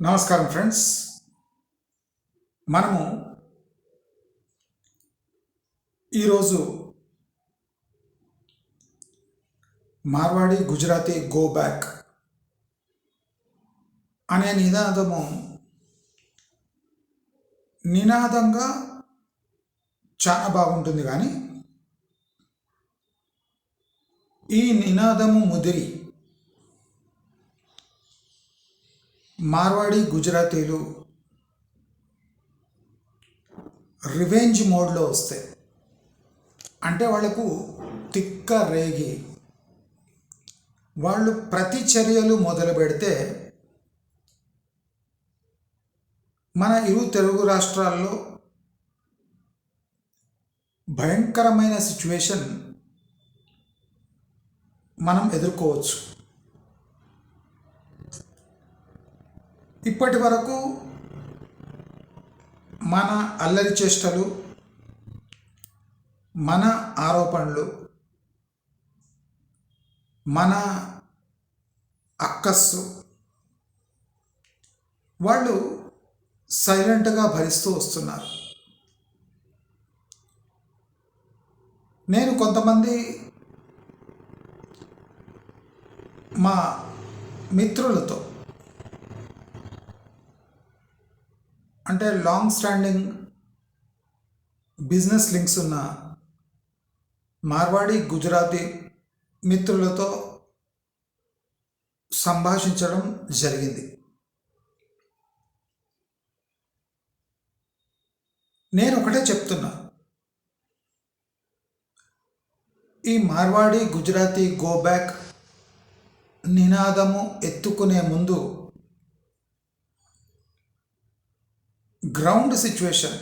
నమస్కారం ఫ్రెండ్స్. మనము ఈరోజు మార్వాడి గుజరాతీ గో బ్యాక్ అనే నినాదము నినాదంగా చాలా బాగుంటుంది కానీ ఈ నినాదము ముదిరి మార్వాడి గుజరాతీలు రివెంజ్ మోడ్లో వస్తాయి అంటే వాళ్ళకు తిక్క రేగి. వాళ్ళు ప్రతి చర్యలు మొదలు పెడితే మన ఇరు తెలుగు రాష్ట్రాల్లో భయంకరమైన సిచ్యువేషన్ మనం ఎదుర్కోవచ్చు. ఇప్పటి వరకు మన అల్లరి చేష్టలు మన ఆరోపణలు మన అక్కస్సు వాళ్ళు సైలెంట్గా భరిస్తూ వస్తున్నారు. నేను కొంతమంది మా మిత్రులతో అంటే లాంగ్ స్టాండింగ్ బిజినెస్ లింక్స్ ఉన్న మార్వాడి గుజరాతీ మిత్రులతో సంభాషించడం జరిగింది. నేను ఒకటే చెప్తున్నా. ఈ మార్వాడి గుజరాతీ గో బ్యాక్ నినాదము ఎత్తుకునే ముందు గ్రౌండ్ సిచ్యువేషన్.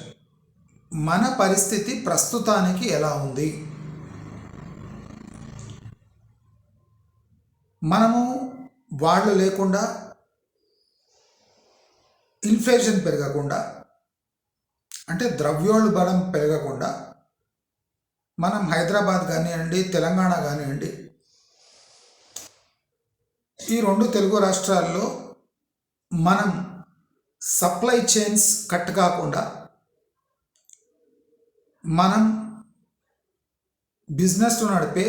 మన పరిస్థితి ప్రస్తుతానికి ఎలా ఉంది? మనము వాళ్ళు లేకుండా ఇన్ఫ్లేషన్ పెరగకుండా అంటే ద్రవ్యోల్బణం పెరగకుండా మనం హైదరాబాద్ కానివ్వండి తెలంగాణ కానివ్వండి ఈ రెండు తెలుగు రాష్ట్రాల్లో మనం సప్లై చైన్స్ కట్ కాకుండా మనం బిజినెస్ నడిపే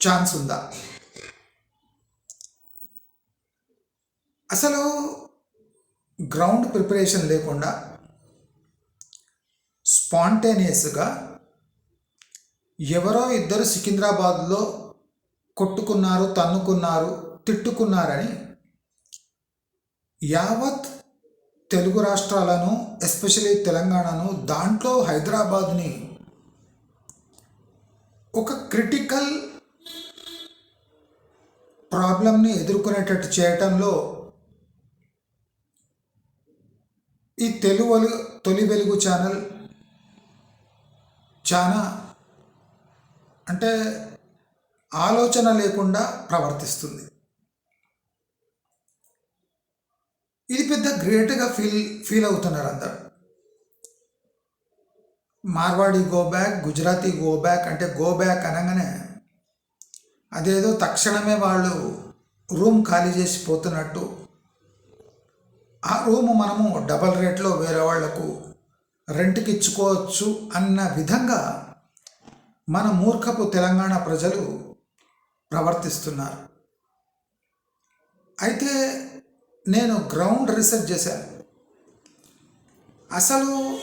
ఛాన్స్ ఉందా? అసలు గ్రౌండ్ ప్రిపరేషన్ లేకుండా స్పాంటేనియస్గా ఎవరో ఇద్దరు సికింద్రాబాద్లో కొట్టుకున్నారు తన్నుకున్నారు తిట్టుకున్నారని యావత్ తెలుగు రాష్ట్రాలను ఎస్పెషలీ తెలంగాణను దాంట్లో హైదరాబాద్ని ఒక క్రిటికల్ ప్రాబ్లమ్ని ఎదుర్కొనేటట్టు చేయటంలో ఈ తెలుగు తొలి వెలుగు ఛానల్ చాలా అంటే ఆలోచన లేకుండా ప్రవర్తిస్తుంది. ఇది పెద్ద గ్రేట్గా ఫీల్ ఫీల్ అవుతున్నారు అందరు. Marwadi go back Gujarati go back అంటే గో బ్యాక్ అనగానే అదేదో తక్షణమే వాళ్ళు రూమ్ ఖాళీ చేసి పోతున్నట్టు. ఆ రూమ్ మనము డబల్ రేట్లో వేరే వాళ్ళకు రెంట్కి ఇచ్చుకోవచ్చు అన్న విధంగా మన మూర్ఖపు తెలంగాణ ప్రజలు ప్రవర్తిస్తున్నారు. అయితే నేను గ్రౌండ్ రీసెర్చ్ చేశాను. అసలు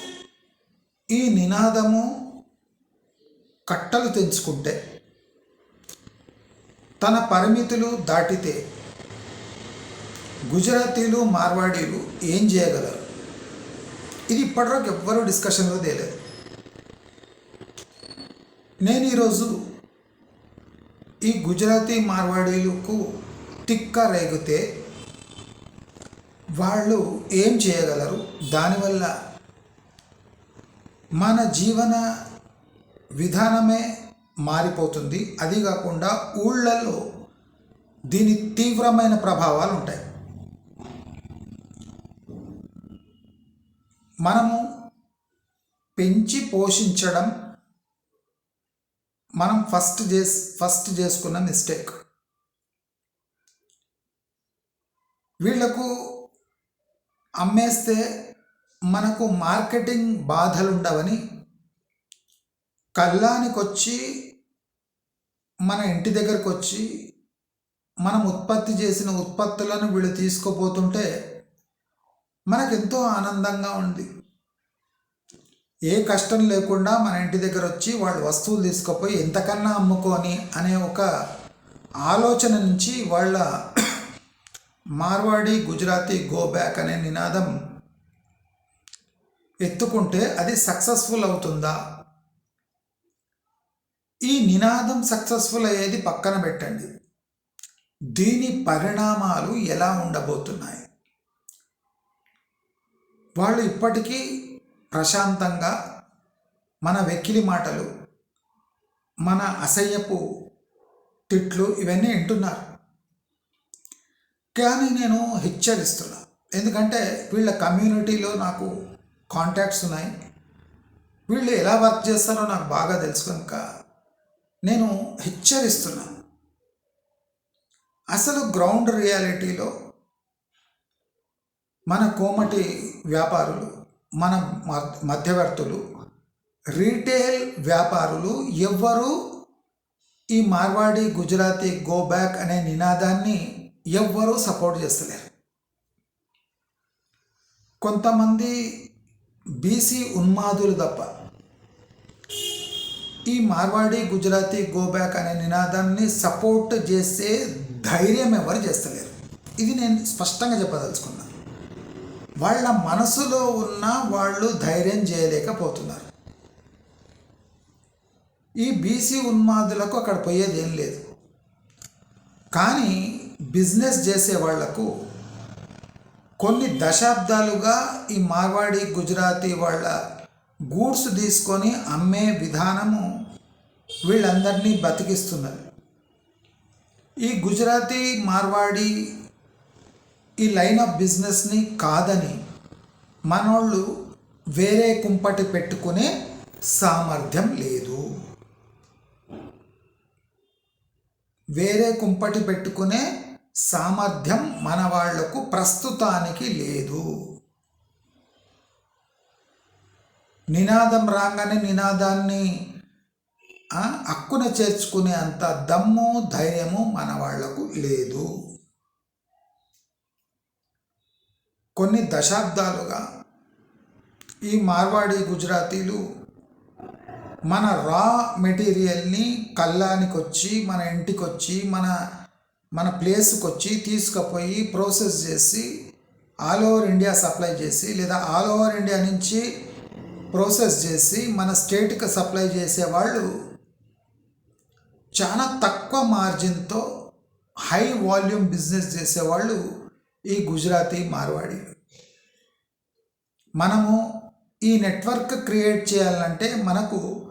ఈ నినాదము కట్టలు తెంచుకుంటే తన పరిమితులు దాటితే గుజరాతీలు మార్వాడీలు ఏం చేయగలరు? ఇది ఇప్పటివరకు ఎవ్వరూ డిస్కషన్లో తేలేదు. నేను ఈరోజు ఈ గుజరాతీ మార్వాడీలకు తిక్క రేగితే వాళ్ళు ఏం చేయగలరు? దానివల్ల మన జీవన విధానమే మారిపోతుంది. అది కాకుండా ఊళ్ళల్లో దీని తీవ్రమైన ప్రభావాలు ఉంటాయి. మనము పెంచి పోషించడం మనం ఫస్ట్ చేసి ఫస్ట్ చేసుకున్న మిస్టేక్. వీళ్ళకు అమ్మేస్తే మనకు మార్కెటింగ్ బాధలు ఉండవని కళ్ళానికి వచ్చి మన ఇంటి దగ్గరకు వచ్చి మనం ఉత్పత్తి చేసిన ఉత్పత్తులను వీళ్ళు తీసుకుపోతుంటే మనకెంతో ఆనందంగా ఉంది. ఏ కష్టం లేకుండా మన ఇంటి దగ్గర వచ్చి వాళ్ళు వస్తువులు తీసుకుపోయి ఎంతకన్నా అమ్ముకొని అనే ఒక ఆలోచన నుంచి వాళ్ళ మార్వాడి గుజరాతీ గో బ్యాక్ అనే నినాదం ఎత్తుకుంటే అది సక్సెస్ఫుల్ అవుతుందా? ఈ నినాదం సక్సెస్ఫుల్ అయ్యేది పక్కన పెట్టండి. దీని పరిణామాలు ఎలా ఉండబోతున్నాయి? వాళ్ళు ఇప్పటికీ ప్రశాంతంగా మన వెక్కిలి మాటలు మన అసహ్యపు తిట్లు ఇవన్నీ వింటున్నారు. కానీ నేను హెచ్చరిస్తున్నా. ఎందుకంటే వీళ్ళ కమ్యూనిటీలో నాకు కాంటాక్ట్స్ ఉన్నాయి. వీళ్ళు ఎలా వర్క్ చేస్తారో నాకు బాగా తెలుసు కనుక నేను హెచ్చరిస్తున్నా. అసలు గ్రౌండ్ రియాలిటీలో మన కోమటి వ్యాపారులు మన మధ్యవర్తులు రీటైల్ వ్యాపారులు ఎవ్వరూ ఈ మార్వాడి గుజరాతీ గో బ్యాక్ అనే నినాదాన్ని ఎవ్వరూ సపోర్ట్ చేస్తలేరు. కొంతమంది బీసీ ఉన్మాదులు తప్ప ఈ మార్వాడి గుజరాతీ గోబ్యాక్ అనే నినాదాన్ని సపోర్ట్ చేసే ధైర్యం ఎవరు చేస్తలేరు? ఇది నేను స్పష్టంగా చెప్పదలుచుకున్నాను వాళ్ళ మనసులో ఉన్న వాళ్ళు ధైర్యం చేయలేకపోతున్నారు. ఈ బీసీ ఉన్మాదులకు అక్కడ పోయేది ఏం లేదు. కానీ బిజినెస్ చేసే వాళ్ళకు కొన్ని దశాబ్దాలుగా ఈ మార్వాడి గుజరాతీ వాళ్ళ గూడ్స్ తీసుకొని అమ్మే విధానము వీళ్ళందరినీ బతికిస్తున్నది. ఈ గుజరాతీ మార్వాడి ఈ లైన్ ఆఫ్ బిజినెస్ని కాదని మనోళ్ళు వేరే కుంపటి పెట్టుకునే సామర్థ్యం లేదు. వేరే కుంపటి పెట్టుకునే సామర్థ్యం మన వాళ్ళకు ప్రస్తుతానికి లేదు. నినాదం రాగానే నినాదాన్ని అక్కున చేర్చుకునే అంత దమ్ము ధైర్యము మన వాళ్ళకు లేదు. కొన్ని దశాబ్దాలుగా ఈ మార్వాడి గుజరాతీలు మన రా మెటీరియల్ని కళ్ళానికి వచ్చి మన ఇంటికి వచ్చి మన మన ప్లేస్కి వచ్చి తీసుకుపోయి ప్రాసెస్ చేసి ఆల్ ఓవర్ ఇండియా సప్లై చేసి లేదా ఆల్ ఓవర్ ఇండియా నుంచి ప్రాసెస్ చేసి మన స్టేట్కి సప్లై చేసే వాళ్ళు చాలా తక్కువ మార్జిన్తో హై వాల్యూమ్ బిజినెస్ చేసేవాళ్ళు ఈ గుజరాతీ మార్వాడి. మనము ఈ నెట్వర్క్ క్రియేట్ చేయాలంటే మనకు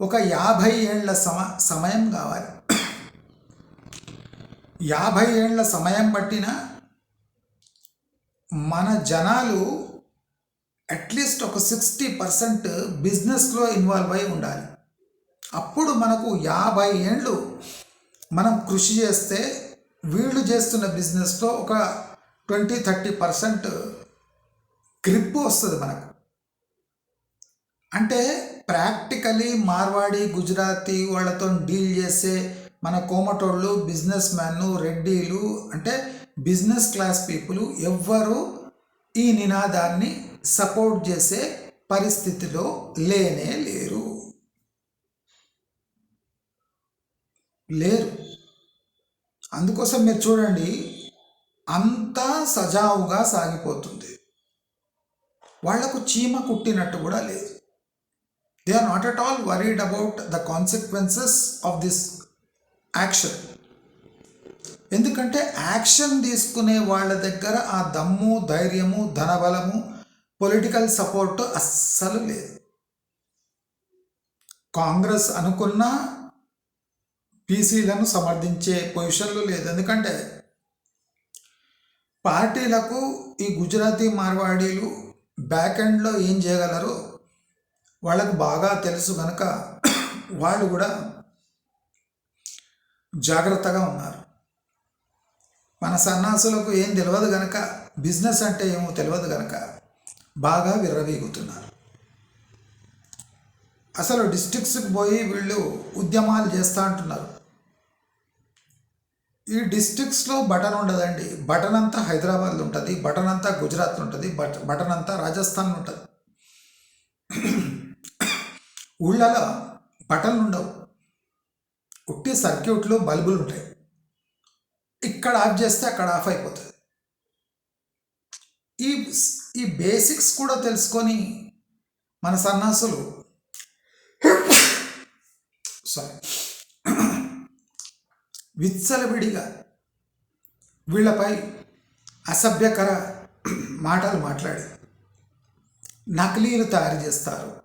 ఒక యాభై ఏళ్ళ సమ సమయం కావాలి. యాభై ఏళ్ళ సమయం పట్టిన మన జనాలు అట్లీస్ట్ ఒక సిక్స్టీ పర్సెంట్ బిజినెస్లో ఇన్వాల్వ్ అయి ఉండాలి. అప్పుడు మనకు యాభై ఏండ్లు మనం కృషి చేస్తే వీళ్ళు చేస్తున్న బిజినెస్లో ఒక ట్వంటీ థర్టీ పర్సెంట్ గ్రిప్ వస్తుంది మనకు. అంటే ప్రాక్టికలీ మార్వాడి గుజరాతీ వాళ్ళతో డీల్ చేసే మన కోమటోళ్ళు బిజినెస్ మ్యాన్లు రెడ్డీలు అంటే బిజినెస్ క్లాస్ పీపుల్ ఎవ్వరూ ఈ నినాదాన్ని సపోర్ట్ చేసే పరిస్థితిలో లేనే లేరు. లేరు. అందుకోసం మీరు చూడండి అంతా సజావుగా సాగిపోతుంది. వాళ్ళకు చీమ కుట్టినట్టు కూడా లేదు. They are not at all worried about the consequences of this action. ఎందుకంటే యాక్షన్ తీసుకునే వాళ్ళ దగ్గర ఆ దమ్ము ధైర్యము ధనబలము పొలిటికల్ సపోర్ట్ అస్సలు లేదు. కాంగ్రెస్ అనుకున్న పీసీలను సమర్థించే పొజిషన్లు లేదు. ఎందుకంటే పార్టీలకు ఈ గుజరాతీ మార్వాడీలు బ్యాక్ ఎండ్లో ఏం చేయగలరో వాళ్ళకు బాగా తెలుసు. కనుక వాళ్ళు కూడా జాగ్రత్తగా ఉన్నారు. మన సన్నాసులకు ఏం తెలియదు కనుక బిజినెస్ అంటే ఏమో తెలియదు కనుక బాగా విర్రవీగుతున్నారు. అసలు డిస్ట్రిక్ట్స్కి పోయి వీళ్ళు ఉద్యమాలు చేస్తూ అంటున్నారు. ఈ డిస్ట్రిక్ట్స్లో బటన్ ఉండదండి. బటన్ అంతా హైదరాబాద్ ఉంటుంది బటన్ అంతా గుజరాత్ ఉంటుంది బట్ బటన్ అంతా రాజస్థాన్ ఉంటుంది. ఊళ్ళలో బటన్లు ఉండవు. ఉట్టి సర్క్యూట్లు బల్బులు ఉంటాయి. ఇక్కడ ఆఫ్ చేస్తే అక్కడ ఆఫ్ అయిపోతుంది. ఈ ఈ బేసిక్స్ కూడా తెలుసుకొని మన సన్నాసులు సారీ విచ్చలవిడిగా వీళ్ళపై అసభ్యకర మాటలు మాట్లాడి నకిలీలు తయారు చేస్తారు.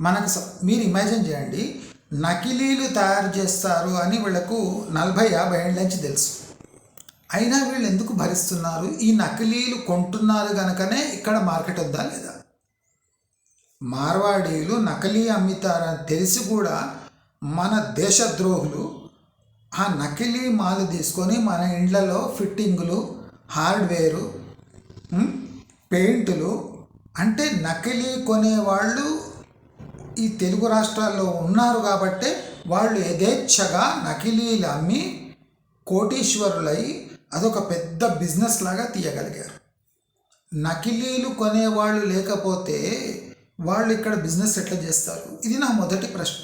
మనకు స- మీరు ఇమాజిన్ చేయండి నకిలీలు తయారు చేస్తారు అని వీళ్ళకు నలభై యాభై ఏళ్ళ నుంచి తెలుసు. అయినా వీళ్ళు ఎందుకు భరిస్తున్నారు? ఈ నకిలీలు కొంటున్నారు కనుకనే ఇక్కడ మార్కెట్ వద్దా లేదా? మార్వాడీలు నకిలీ అమ్ముతారని తెలిసి కూడా మన దేశద్రోహులు ఆ నకిలీ మాలు తీసుకొని మన ఇండ్లలో ఫిట్టింగులు హార్డ్వేరు పెయింటులు అంటే నకిలీ కొనేవాళ్ళు ఈ తెలుగు రాష్ట్రాల్లో ఉన్నారు కాబట్టే వాళ్ళు యథేచ్ఛగా నకిలీలు అమ్మి కోటీశ్వరులై అదొక పెద్ద బిజినెస్ లాగా తీయగలిగారు. నకిలీలు కొనేవాళ్ళు లేకపోతే వాళ్ళు ఇక్కడ బిజినెస్ ఎట్లా చేస్తారు? ఇది నా మొదటి ప్రశ్న.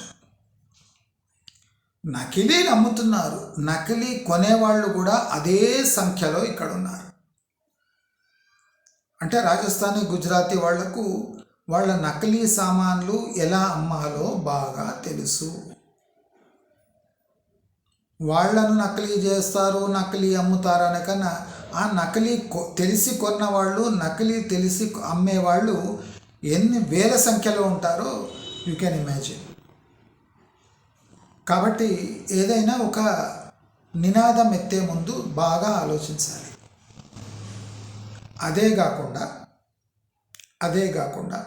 నకిలీలు అమ్ముతున్నారు. నకిలీ కొనేవాళ్ళు కూడా అదే సంఖ్యలో ఇక్కడ ఉన్నారు అంటే రాజస్థానీ గుజరాతీ వాళ్ళకు వాళ్ళ నకిలీ సామాన్లు ఎలా అమ్మాలో బాగా తెలుసు. వాళ్ళను నకిలీ చేస్తారు నకిలీ అమ్ముతారు అనకన్నా ఆ నకిలీ కొ- తెలిసి కొన్న వాళ్ళు నకిలీ తెలిసి అమ్మేవాళ్ళు ఎన్ని వేల సంఖ్యలో ఉంటారో యూ కెన్ ఇమాజిన్ కాబట్టి ఏదైనా ఒక నినాదం ఎత్తే ముందు బాగా ఆలోచించాలి. అదే కాకుండా అదే కాకుండా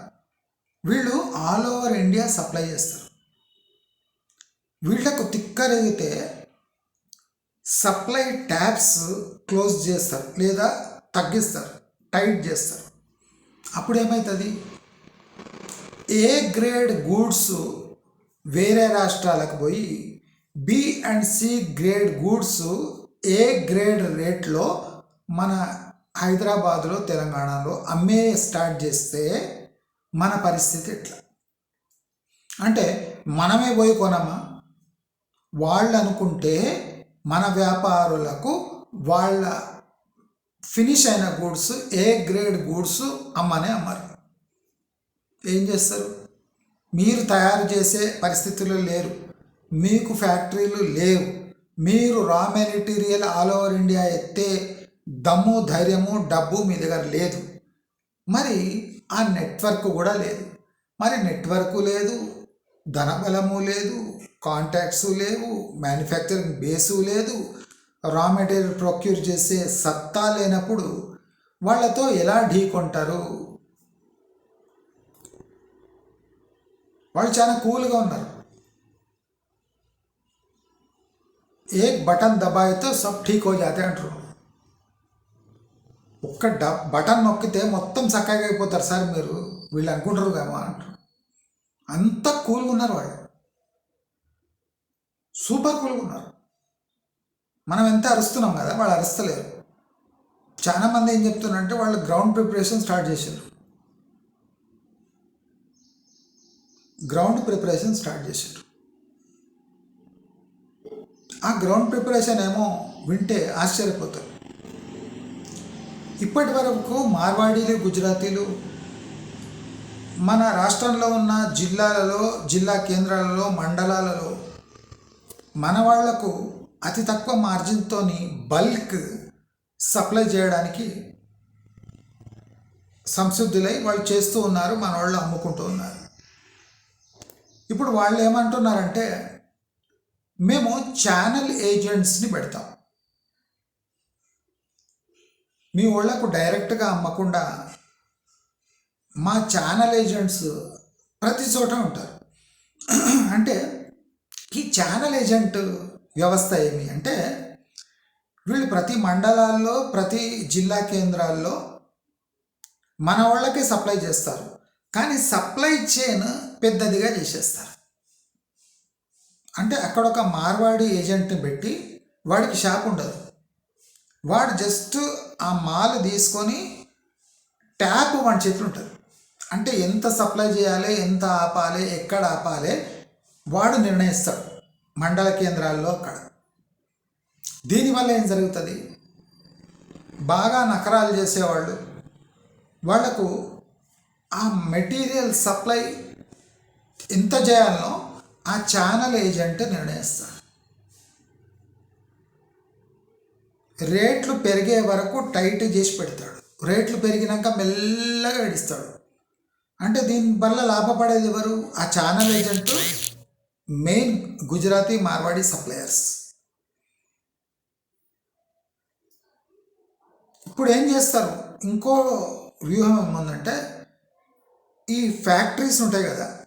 వీళ్ళు ఆల్ ఓవర్ ఇండియా సప్లై చేస్తారు. వీళ్ళకు తిక్కరిగితే సప్లై ట్యాప్స్ క్లోజ్ చేస్తారు లేదా తగ్గిస్తారు టైట్ చేస్తారు. అప్పుడు ఏమవుతుంది ఏ గ్రేడ్ గూడ్స్ వేరే రాష్ట్రాలకు పోయి B and C grade goods A grade రేట్లో మన హైదరాబాదులో తెలంగాణలో అమ్మే స్టార్ట్ చేస్తే మన పరిస్థితి ఎట్లా? అంటే మనమే పోయి కొనమా? వాళ్ళు అనుకుంటే మన వ్యాపారులకు వాళ్ళ ఫినిష్ అయిన గూడ్స్ ఏ గ్రేడ్ గూడ్స్ అమ్మనే అమ్మరు. ఏం చేస్తారు? మీరు తయారు చేసే పరిస్థితులు లేరు. మీకు ఫ్యాక్టరీలు లేవు. మీరు raw material all over India ఎత్తే దమ్ము ధైర్యము డబ్బు మీ దగ్గర లేదు. మరి ఆ నెట్వర్క్ కూడా లేదు. మరి నెట్వర్క్ లేదు ధనబలము లేదు కాంటాక్ట్స్ లేవు మ్యానుఫ్యాక్చరింగ్ బేసు లేదు రా మెటీరియల్ ప్రొక్యూర్ చేసే సత్తా లేనప్పుడు వాళ్ళతో ఎలా ఢీ కొంటారు? వాళ్ళు చాలా కూల్గా ఉన్నారు. ఏక్ బటన్ దబాయితో సబ్ ఠీక్ హో జాతే అంటారు ఒక్క డ బటన్ నొక్కితే మొత్తం చక్కగా అయిపోతారు సార్ మీరు. వీళ్ళు అనుకుంటారు కదా అంటారు. అంత కూల్గా ఉన్నారు వాళ్ళు. సూపర్ కూల్గా ఉన్నారు. మనం ఎంత అరుస్తున్నాం కదా వాళ్ళు అరుస్తలేరు. చాలా మంది ఏం చెప్తున్నారంటే వాళ్ళు గ్రౌండ్ ప్రిపరేషన్ స్టార్ట్ చేశారు. గ్రౌండ్ ప్రిపరేషన్ స్టార్ట్ చేశారు. ఆ గ్రౌండ్ ప్రిపరేషన్ ఏమో వింటే ఆశ్చర్యపోతారు. ఇప్పటి వరకు మార్వాడీలు గుజరాతీలు మన రాష్ట్రంలో ఉన్న జిల్లాలలో జిల్లా కేంద్రాలలో మండలాలలో మన వాళ్ళకు అతి తక్కువ మార్జిన్తో బల్క్ సప్లై చేయడానికి సంసిద్ధులై వాళ్ళు చేస్తూ ఉన్నారు మన వాళ్ళు అమ్ముకుంటూ ఉన్నారు. ఇప్పుడు వాళ్ళు ఏమంటున్నారంటే మేము ఛానల్ ఏజెంట్స్ని పెడతాం. మీ వాళ్ళకు డైరెక్ట్గా అమ్మకుండా మా ఛానల్ ఏజెంట్స్ ప్రతి చోట ఉంటారు. అంటే ఈ ఛానల్ ఏజెంట్ వ్యవస్థ ఏమి? అంటే వీళ్ళు ప్రతి మండలాల్లో ప్రతి జిల్లా కేంద్రాల్లో మన వాళ్ళకే సప్లై చేస్తారు. కానీ సప్లై చైన్ పెద్దదిగా చేసేస్తారు. అంటే అక్కడ ఒక మార్వాడి ఏజెంట్ని పెట్టి వాడికి షాప్ ఉండదు. వాడు జస్ట్ ఆ మాల్ తీసుకొని ట్యాప్ వాడి చేతులు ఉంటుంది. అంటే ఎంత సప్లై చేయాలి ఎంత ఆపాలి ఎక్కడ ఆపాలి వాడు నిర్ణయిస్తాడు మండల కేంద్రాల్లో అక్కడ. దీనివల్ల ఏం జరుగుతుంది? బాగా నకరాలు చేసేవాళ్ళు వాళ్ళకు ఆ మెటీరియల్ సప్లై ఎంత చేయాలనో ఆ ఛానల్ ఏజెంట్ నిర్ణయిస్తాడు రేట్లు పెరిగే వరకు టైట్ చేసి పెడతాడు. రేట్లు పెరిగినాక మెల్లగా ఇడిస్తాడు అంటే దీనివల్ల లాభపడేది ఎవరు? ఆ channel agent main Gujarati Marwadi suppliers. ఇప్పుడు ఏం చేస్తారు? ఇంకో వ్యూహం ఏముందంటే ఈ ఫ్యాక్టరీస్ ఉంటాయి కదా.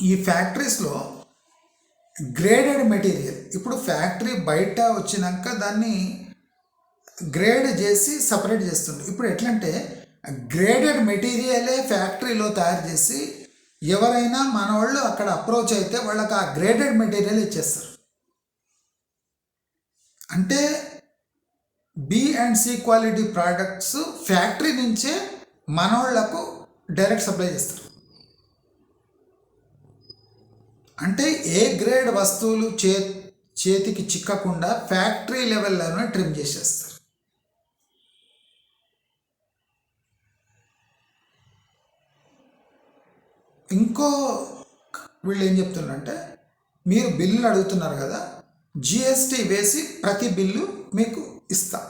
ఈ ఫ్యాక్టరీస్లో గ్రేడెడ్ మెటీరియల్ ఇప్పుడు ఫ్యాక్టరీ బయట వచ్చినాక దాన్ని గ్రేడ్ చేసి సపరేట్ చేస్తుంది ఇప్పుడు ఎట్లంటే గ్రేడెడ్ మెటీరియలే ఫ్యాక్టరీలో తయారు చేసి ఎవరైనా మన వాళ్ళు అక్కడ అప్రోచ్ అయితే వాళ్ళకి ఆ గ్రేడెడ్ మెటీరియల్ ఇచ్చేస్తారు. అంటే B and C quality products factory నుంచే మనోళ్ళకు డైరెక్ట్ సప్లై చేస్తారు. అంటే ఏ గ్రేడ్ వస్తువులు చే చేతికి చిక్కకుండా ఫ్యాక్టరీ లెవెల్లోనే ట్రిమ్ చేసేస్తారు. ఇంకో వీళ్ళు ఏం చెప్తున్నారంటే మీరు బిల్లులు అడుగుతున్నారు కదా జిఎస్టీ వేసి ప్రతి బిల్లు మీకు ఇస్తాం.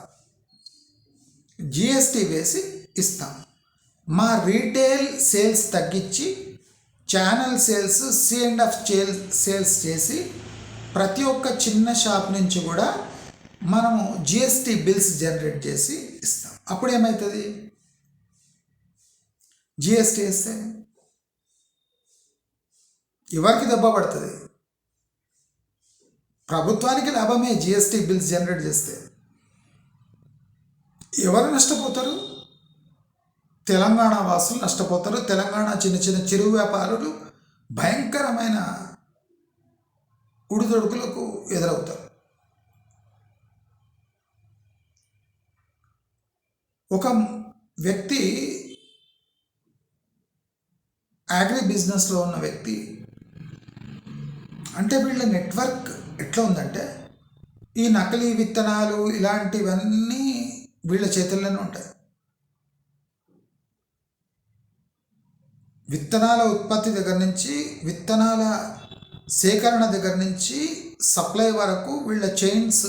జిఎస్టీ వేసి ఇస్తాం. మా రీటైల్ సేల్స్ తగ్గించి channel sales C and off sales sales చేసి ప్రతి ఒక్క చిన్న షాప్ నుంచి కూడా మనము జిఎస్టీ బిల్స్ జనరేట్ చేసి ఇస్తాం. అప్పుడు ఏమవుతుంది జిఎస్టీ వేస్తే ఎవరికి దెబ్బ పడుతుంది? ప్రభుత్వానికి లాభమే జిఎస్టీ బిల్స్ జనరేట్ చేస్తే. ఎవరు నష్టపోతారు తెలంగాణ వాసులు నష్టపోతారు. తెలంగాణ చిన్న చిన్న చిరు వ్యాపారులు భయంకరమైన ఉడిదొడుకులకు ఎదురవుతారు. ఒక వ్యక్తి అగ్రి బిజినెస్లో ఉన్న వ్యక్తి అంటే వీళ్ళ నెట్వర్క్ ఎట్లా ఉందంటే ఈ నకిలీ విత్తనాలు ఇలాంటివన్నీ వీళ్ళ చేతుల్లోనే ఉంటాయి. విత్తనాల ఉత్పత్తి దగ్గర నుంచి విత్తనాల సేకరణ దగ్గర నుంచి సప్లై వరకు వీళ్ళ చైన్స్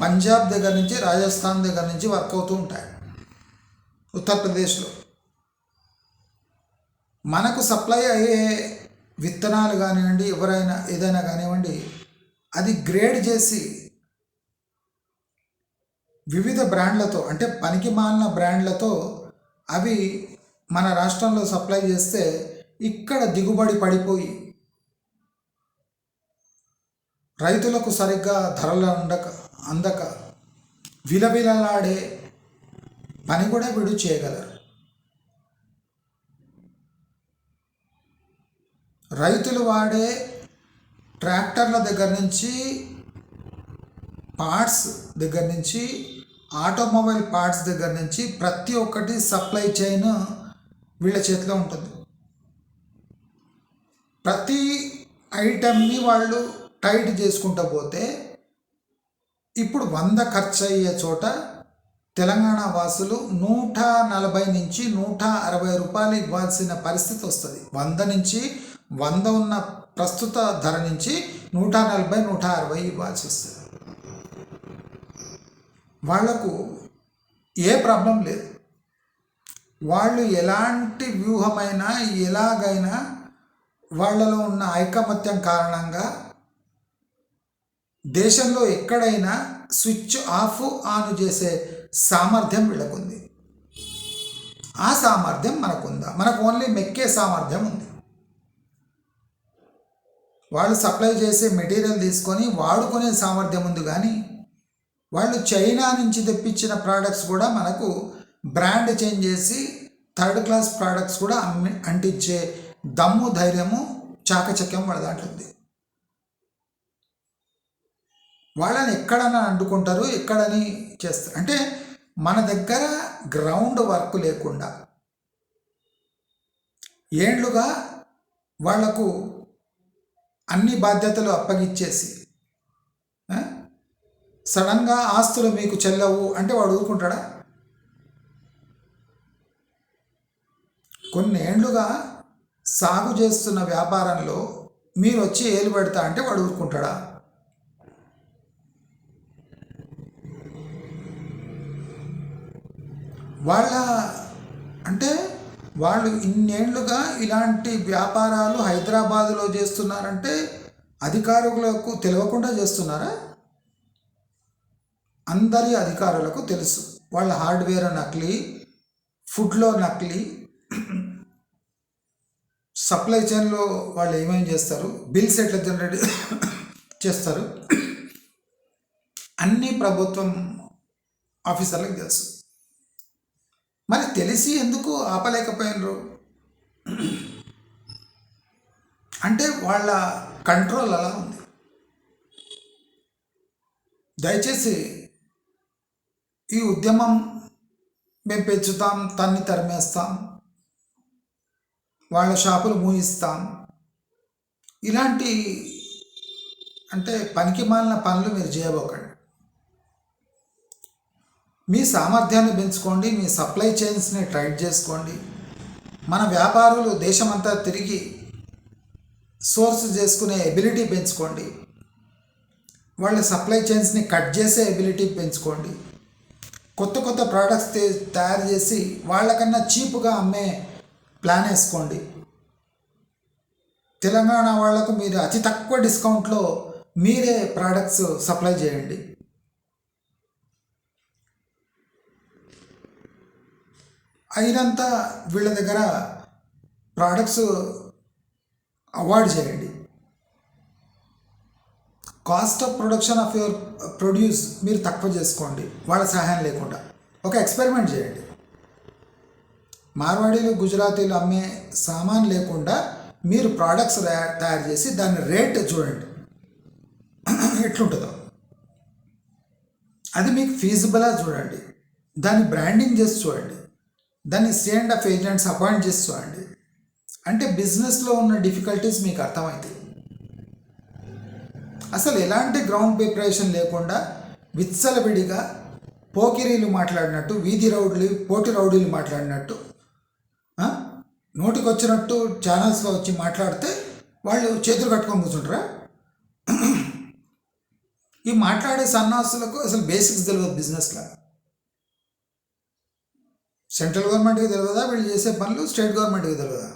పంజాబ్ దగ్గర నుంచి రాజస్థాన్ దగ్గర నుంచి వర్క్ అవుతూ ఉంటాయి. ఉత్తరప్రదేశ్లో. మనకు సప్లై అయ్యే విత్తనాలు కానివ్వండి ఎవరైనా ఏదైనా కానివ్వండి అది గ్రేడ్ చేసి వివిధ బ్రాండ్లతో అంటే పనికి మాలిన బ్రాండ్లతో అవి మన రాష్ట్రంలో సప్లై చేస్తే ఇక్కడ దిగుబడి పడిపోయి రైతులకు సరిగ్గా ధరలు ఉండక అందక విలవిలలాడే పని కూడా వీడు చేయగలరు. రైతులు వాడే ట్రాక్టర్ల దగ్గర నుంచి పార్ట్స్ దగ్గర నుంచి ఆటోమొబైల్ పార్ట్స్ దగ్గర నుంచి ప్రతి ఒక్కటి సప్లై చైన్ వీళ్ళ చేతిలో ఉంటుంది. ప్రతి ఐటమ్ని వాళ్ళు టైట్ చేసుకుంటూ పోతే ఇప్పుడు వంద ఖర్చు అయ్యే చోట తెలంగాణ వాసులు నూట నలభై నుంచి నూట అరవై రూపాయలు ఇవ్వాల్సిన పరిస్థితి వస్తుంది. వంద నుంచి వంద ఉన్న ప్రస్తుత ధర నుంచి నూట నలభై నూట అరవై ఇవ్వాల్సి వస్తుంది. వాళ్ళకు ఏ ప్రాబ్లం లేదు. వాళ్ళు ఎలాంటి వ్యూహమైనా ఎలాగైనా వాళ్ళలో ఉన్న ఐకమత్యం కారణంగా దేశంలో ఎక్కడైనా స్విచ్ ఆఫ్ ఆన్ చేసే సామర్థ్యం వీళ్ళకుంది. ఆ సామర్థ్యం మనకుందా? మనకు ఓన్లీ మెక్కే సామర్థ్యం ఉంది. వాళ్ళు సప్లై చేసే మెటీరియల్ తీసుకొని వాడుకునే సామర్థ్యం ఉంది కానీ వాళ్ళు చైనా నుంచి తెప్పించిన ప్రోడక్ట్స్ కూడా మనకు బ్రాండ్ చేంజ్ చేసి థర్డ్ క్లాస్ ప్రోడక్ట్స్ కూడా అమ్మి అంటించే దమ్ము ధైర్యము చాకచక్యం వాళ్ళ దాంట్లో ఉంది. వాళ్ళని ఎక్కడన్నా అంటుకుంటారు ఎక్కడని చేస్తారు అంటే మన దగ్గర గ్రౌండ్ వర్క్ లేకుండా ఏండ్లుగా వాళ్ళకు అన్ని బాధ్యతలు అప్పగిచ్చేసి సడన్గా ఆస్తులు మీకు చెల్లవు అంటే వాడు ఊరుకుంటాడా? కొన్ని ఏండ్లుగా సాగు చేస్తున్న వ్యాపారంలో మీరు వచ్చి ఏలు పెడతా అంటే వాడు ఊరుకుంటాడా? వాళ్ళ అంటే వాళ్ళు ఇన్నేళ్ళుగా ఇలాంటి వ్యాపారాలు హైదరాబాదులో చేస్తున్నారంటే అధికారులకు తెలియకుండా చేస్తున్నారా? అందరి అధికారులకు తెలుసు. వాళ్ళ హార్డ్వేర్ నకిలీ ఫుడ్లో నకిలీ సప్లై చైన్లో వాళ్ళు ఏమేమి చేస్తారు? బిల్స్ ఎట్లా జనరేట్ చేస్తారు. అన్నీ ప్రభుత్వం ఆఫీసర్లకు తెలుసు. మరి తెలిసి ఎందుకు ఆపలేకపోయినరు? అంటే వాళ్ళ కంట్రోల్ అలా ఉంది. దయచేసి ఈ ఉద్యమం మేము పెంచుతాం తన్ని తరిమేస్తాం వాళ్ళ షాపులు మూయిస్తాం. ఇలాంటి అంటే పనికి మాలిన పనులు మీరు చేయబోకండి. మీ సామర్థ్యాన్ని పెంచుకోండి మీ సప్లై చైన్స్ని టైట్ చేసుకోండి. మన వ్యాపారులు దేశమంతా తిరిగి సోర్స్ చేసుకునే ఎబిలిటీ పెంచుకోండి. వాళ్ళ సప్లై చైన్స్ని కట్ చేసే ఎబిలిటీ పెంచుకోండి. కొత్త కొత్త ప్రోడక్ట్స్ తయారు చేసి వాళ్ళకన్నా చీప్గా అమ్మే ప్లాన్ వేసుకోండి. తెలంగాణ వాళ్ళకు మీరు అతి తక్కువ డిస్కౌంట్లో మీరే ప్రోడక్ట్స్ సప్లై చేయండి. అయినంత వీళ్ళ దగ్గర ప్రోడక్ట్స్ అవాయిడ్ చేయండి. Cost of production of your produce మీరు తక్కువ చేసుకోండి. వాళ్ళ సహాయం లేకుండా. ఒక ఎక్స్పెరిమెంట్ చేయండి. మార్వాడీలు గుజరాతీలు అమ్మే సామాన్ లేకుండా మీరు ప్రోడక్ట్స్ తయారు చేసి దాని రేట్ చూడండి. ఎట్లుంటుందో. అది మీకు ఫీజిబులా చూడండి. దాన్ని బ్రాండింగ్ చేసి చూడండి. దాన్ని స్టేండ్ ఆఫ్ ఏజెంట్స్ అపాయింట్ చేసి చూడండి. అంటే బిజినెస్లో ఉన్న డిఫికల్టీస్ మీకు అర్థమవుతాయి అసలు ఎలాంటి గ్రౌండ్ ప్రిపరేషన్ లేకుండా విత్సలవిడిగా పోకిరీలు మాట్లాడినట్టు వీధి రౌడీలు పోటీ రౌడీలు మాట్లాడినట్టు నోటికి వచ్చినట్టు ఛానల్స్లో వచ్చి మాట్లాడితే వాళ్ళు చేతులు కట్టుకొని కూర్చుంటారా? ఈ మాట్లాడే సన్నాసులకు అసలు బేసిక్స్ తెలియదు బిజినెస్లో సెంట్రల్ గవర్నమెంట్కి తెలియదా? వీళ్ళు చేసే పనులు స్టేట్ గవర్నమెంట్కి తెలియదా?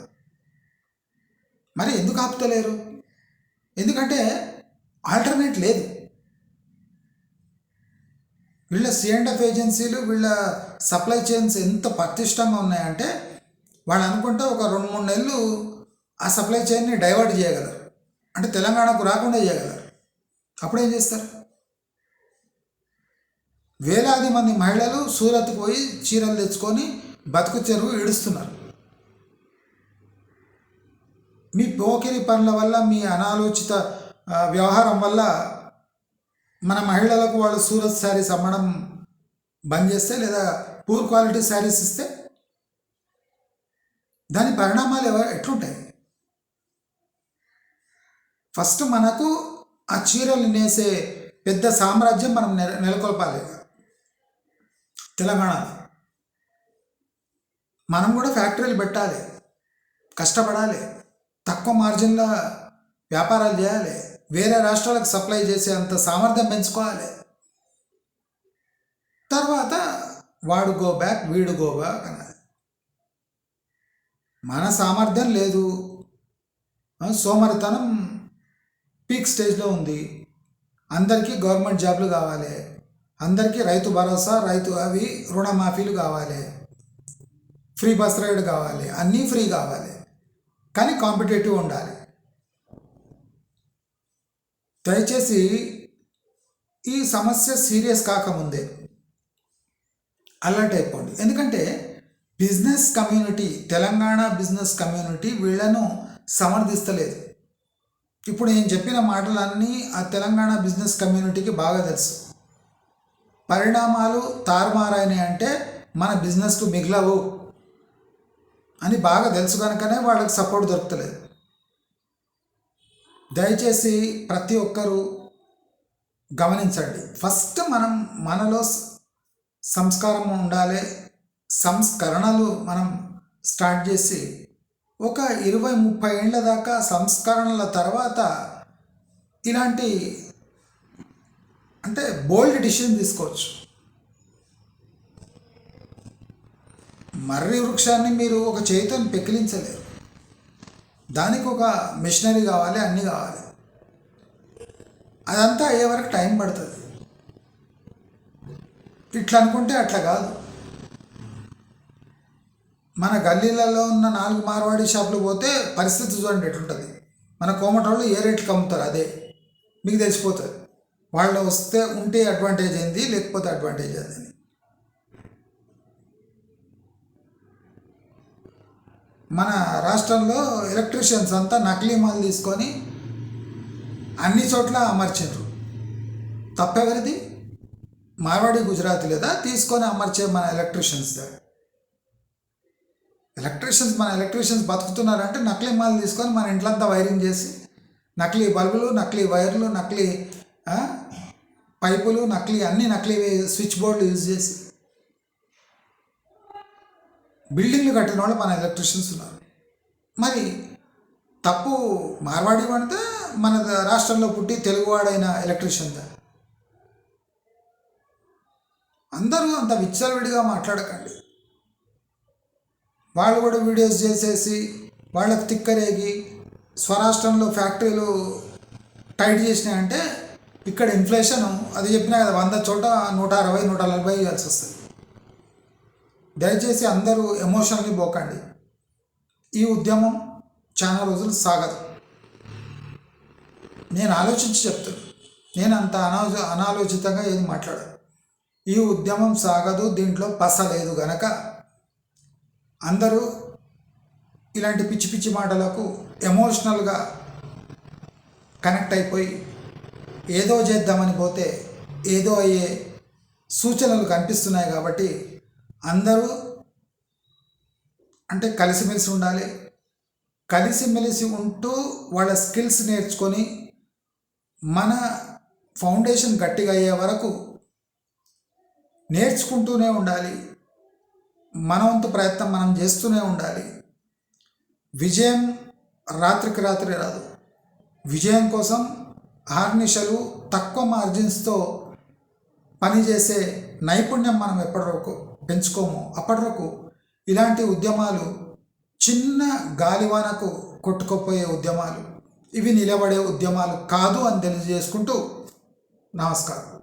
మరి ఎందుకు ఆపుతలేరు? ఎందుకంటే ఆల్టర్నేట్ లేదు. వీళ్ళ సిఎండ్ఎఫ్ ఏజెన్సీలు వీళ్ళ సప్లై చైన్స్ ఎంత పటిష్టంగా ఉన్నాయంటే వాళ్ళు అనుకుంటే ఒక రెండు మూడు నెలలు ఆ సప్లై చైన్ని డైవర్ట్ చేయగలరు. అంటే తెలంగాణకు రాకుండా చేయగలరు. అప్పుడేం చేస్తారు? వేలాది మంది మహిళలు సూరత్ పోయి చీరలు తెచ్చుకొని బతుకు చెరువు ఈడుస్తున్నారు మీ పోకిరి పనుల వల్ల మీ అనాలోచిత వ్యవహారం వల్ల మన మహిళలకు వాళ్ళు సూరత్ శారీస్ అమ్మడం బంద్ చేస్తే లేదా పూర్ క్వాలిటీ శారీస్ ఇస్తే దాని పరిణామాలు ఎవ ఎట్లుంటాయి? ఫస్ట్ మనకు ఆ చీరలు నేసే పెద్ద సామ్రాజ్యం మనం నెల నెలకొల్పాలి. తెలంగాణలో. మనం కూడా ఫ్యాక్టరీలు పెట్టాలి. కష్టపడాలి. తక్కువ మార్జిన్లో వ్యాపారాలు చేయాలి. వేరే రాష్ట్రాలకు సప్లై చేసే అంత సామర్థ్యం పెంచుకోవాలి. తర్వాత వాడు గో బ్యాక్ వీడు గో బ్యాక్ అని మన సామర్థ్యం లేదు. సోమరితనం పీక్ స్టేజ్లో ఉంది. అందరికీ గవర్నమెంట్ జాబ్లు కావాలి. అందరికీ రైతు భరోసా రైతు అవి రుణమాఫీలు కావాలి. ఫ్రీ బస్ రైడ్ కావాలి. అన్నీ ఫ్రీ కావాలి. కానీ కాంపిటేటివ్ ఉండాలి. దయచేసి ఈ సమస్య సీరియస్ కాకముందే. అలర్ట్ అయిపోండి. ఎందుకంటే business community Telangana business community వీళ్ళను సమర్థిస్తలేదు. ఇప్పుడు నేను చెప్పిన మాటలన్నీ ఆ తెలంగాణ బిజినెస్ కమ్యూనిటీకి బాగా తెలుసు. పరిణామాలు తారుమారైనాయి అంటే మన బిజినెస్కు మిగిలవు అని బాగా తెలుసు కనుకనే వాళ్ళకి సపోర్ట్ దొరకలేదు దయచేసి ప్రతి ఒక్కరూ గమనించండి. ఫస్ట్ మనం మనలో సంస్కారం ఉండాలి సంస్కరణలు మనం స్టార్ట్ చేసి ఒక ఇరవై ముప్పై ఏళ్ళ దాకా సంస్కరణల తర్వాత ఇలాంటి అంటే బోల్డ్ డిసిషన్ తీసుకోవచ్చు. మర్రి వృక్షాన్ని మీరు ఒక చేతితో పెకిలించలేరు. దానికి ఒక మిషనరీ కావాలి అన్నీ కావాలి. అదంతా అయ్యే వరకు టైం పడుతుంది. ఇట్లా అనుకుంటే అట్లా కాదు. మన గల్లీలలో ఉన్న నాలుగు మార్వాడి షాపులు పోతే పరిస్థితి చూడండి ఎట్లుంటుంది. మన కోమటోళ్ళు ఏ రేట్కి అమ్ముతారు? అదే. మీకు తెలిసిపోతుంది. వాళ్ళు వస్తే ఉంటే అడ్వాంటేజ్ ఏంది లేకపోతే అడ్వాంటేజ్ ఏంది? అని మన రాష్ట్రంలో ఎలక్ట్రీషియన్స్ అంతా నకిలీ మాలు తీసుకొని అన్ని చోట్ల అమర్చారు తప్పెవరిది? మార్వాడి గుజరాతీ లేదా తీసుకొని అమర్చే మన ఎలక్ట్రీషియన్స్ ఎలక్ట్రీషియన్స్ మన ఎలక్ట్రీషియన్స్ బతుకుతున్నారంటే నకిలీ మాల్ తీసుకొని మన ఇంట్లంతా వైరింగ్ చేసి నకిలీ బల్బులు నకిలీ వైర్లు నకిలీ పైపులు నకిలీ అన్నీ నకిలీ స్విచ్ బోర్డులు యూజ్ చేసి బిల్డింగ్లు కట్టిన వాళ్ళు మన ఎలక్ట్రీషియన్స్ ఉన్నారు. మరి తప్పు మార్వాడి పడితే మన రాష్ట్రంలో పుట్టి తెలుగువాడైన ఎలక్ట్రీషియన్ అందరూ అంత విచ్చలవిడిగా మాట్లాడకండి. వాళ్ళు కూడా వీడియోస్ చేసేసి వాళ్ళకి తిక్కరేగి స్వరాష్ట్రంలో ఫ్యాక్టరీలు టైట్ చేసినాయంటే ఇక్కడ ఇన్ఫ్లేషన్ అది చెప్పినా కదా వంద చోట నూట అరవై నూట నలభై ఇవ్వాల్సి వస్తుంది. దయచేసి అందరూ ఎమోషనల్ని పోకండి. ఈ ఉద్యమం చాలా రోజులు సాగదు. నేను ఆలోచించి చెప్తాను నేను అంత అనాలో అనాలోచితంగా ఏది మాట్లాడను. ఈ ఉద్యమం సాగదు దీంట్లో పసలేదు గనక అందరూ ఇలాంటి పిచ్చి పిచ్చి మాటలకు ఎమోషనల్గా కనెక్ట్ అయిపోయి ఏదో చేద్దామని పోతే ఏదో అయ్యే సూచనలు కనిపిస్తున్నాయి కాబట్టి అందరూ అంటే కలిసిమెలిసి ఉండాలి. కలిసిమెలిసి ఉంటూ వాళ్ళ స్కిల్స్ నేర్చుకొని మన ఫౌండేషన్ గట్టిగా అయ్యే వరకు నేర్చుకుంటూనే ఉండాలి. మనవంతు ప్రయత్నం మనం చేస్తూనే ఉండాలి. విజయం రాత్రికి రాత్రి రాదు. విజయం కోసం ఆర్నిషలు తక్కువ మార్జిన్స్తో పనిచేసే నైపుణ్యం మనం ఎప్పటివరకు పెంచుకోము? అప్పటివరకు ఇలాంటి ఉద్యమాలు చిన్న గాలివానకు కొట్టుకుపోయే ఉద్యమాలు ఇవి నిలబడే ఉద్యమాలు కాదు అని తెలియజేసుకుంటూ నమస్కారం.